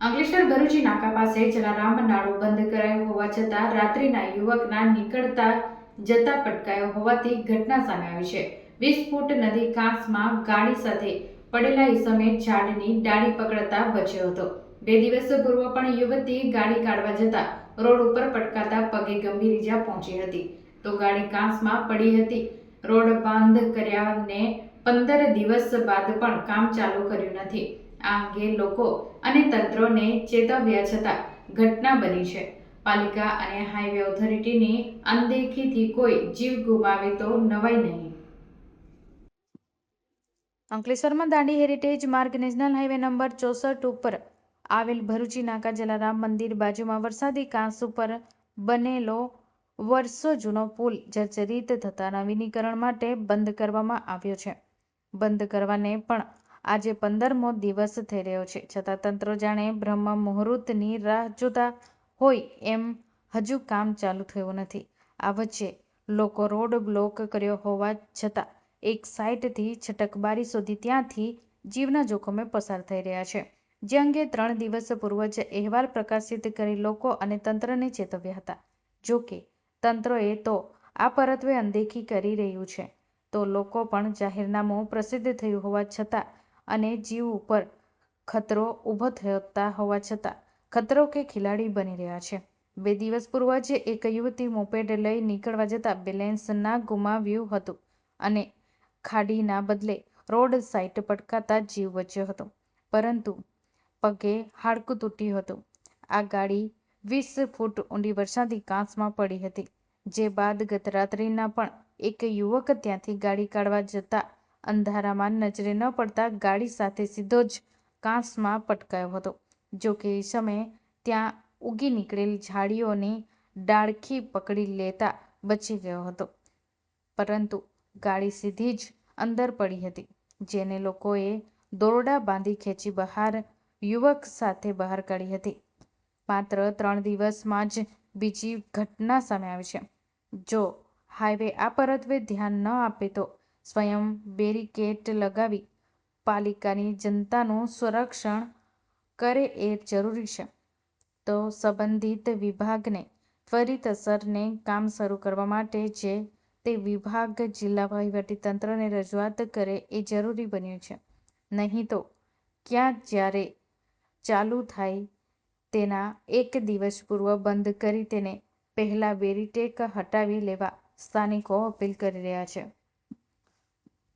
અંકલેશ્વર ભરૂચી નાકા પાસે જલારામ નાળો બંધ કરાયો હોવા છતાં રાત્રિના યુવકના નીકળતા જતા પટકાયો હોવાથી ઘટના સામે આવી છે. વીસ ફૂટ નદી કાંસમાં ગાડી સાથે પડેલા ઈસમે ઝાડની ડાળી પકડતા બચ્યો હતો. બે દિવસ પૂર્વ પણ યુવતી ગાડી કાઢવા જતા રોડ ઉપર પટકાતા પગે ગંભીર ઈજા પહોંચી હતી. તો ગાડી કાંસમાં પડી હતી. રોડ બંધ કર્યાને પંદર દિવસ બાદ પણ કામ ચાલુ કર્યું નથી. આ અંગે લોકો અને તંત્રોને ચેતવ્યા છતાં ઘટના બની છે. પાલિકા અને હાઈવે ઓથોરિટીની અનદેખીથી કોઈ જીવ ગુમાવે તો નવાઈ નહીં. અંકલેશ્વરમાં દાંડી હેરિટેજ માર્ગ નેશનલ હાઈવે નંબર ચોસઠ ઉપર આવેલ ભરૂચી નાકા જલારામ મંદિર બાજુમાં વરસાદી કાંસ ઉપર બનેલો વર્ષો જૂનો પુલ જર્જરિત થતા નવીનીકરણ માટે બંધ કરવામાં આવ્યો છે. બંધ કરવાને પણ આજે પંદરમો દિવસ થઈ રહ્યો છે. છતાં તંત્ર જાણે બ્રહ્મ મુહૂર્તની રાહ જોતા હોય એમ હજુ કામ ચાલુ થયું નથી. આ વચ્ચે લોકો રોડ બ્લોક કર્યો હોવા છતાં એક સાઇટથી છટકબારી સુધી ત્યાંથી જીવના જોખમે પસાર થઈ રહ્યા છે. જે અંગે ત્રણ દિવસ પૂર્વ જ અહેવાલ પ્રકાશિત કરી લોકો અને તંત્રને ચેતવ્યા હતા. જો કે તંત્રએ તો આ પરત્વે અનદેખી કરી રહ્યું છે. તો લોકો પણ જાહેરનામું પ્રસિદ્ધ થયું હોવા છતાં અને જીવ ઉપર ખતરો ઊભો થતા હોવા છતાં ખતરો કે ખિલાડી બની રહ્યા છે. બે દિવસ પૂર્વ જ એક યુવતી મોપેડ લઈ નીકળવા જતાં બેલેન્સ ના ગુમાવ્યું હતું અને ખાડીના બદલે રોડ સાઇડ પટકાતા જીવ બચ્યો હતો. પરંતુ પગે હાડકું તૂટ્યું હતું. આ ગાડી વીસ ફૂટ ઊંડી વરસાદી કાંસમાં પડી હતી. જે બાદ ગત રાત્રિના પણ એક યુવક ત્યાંથી ગાડી કાઢવા જતા અંધારામાં નજરે ન પડતા ગાડી સાથે સીધો જ કાંસમાં પટકાયો હતો. જો કે એ સમયે ત્યાં ઉગી નીકળેલી ઝાડીઓની ડાળખી પકડી લેતા બચી ગયો હતો. પરંતુ ગાડી સીધી જ અંદર પડી હતી, જેને લોકોએ દોરડા બાંધી ખેંચી બહાર યુવક સાથે બહાર કાઢી હતી. માત્ર ત્રણ દિવસમાં જ બીજી ઘટના સામે આવી છે. જો હાઈવે આ પરત્વે ધ્યાન ન આપે તો સ્વયં બેરિકેટ લગાવી પાલિકાની જનતાનું સંરક્ષણ કરે એ જરૂરી છે. તો સંબંધિત વિભાગને ત્વરિત અસરને કામ શરૂ કરવા માટે જે તે વિભાગ જિલ્લા વહીવટીતંત્રને રજૂઆત કરે એ જરૂરી બન્યું છે. નહીં તો ક્યાં જ્યારે ચાલુ થાય તેના એક દિવસ પૂર્વ બંધ કરી તેને પહેલાં બેરીટેક હટાવી લેવા સ્થાનિકો અપીલ કરી રહ્યા છે.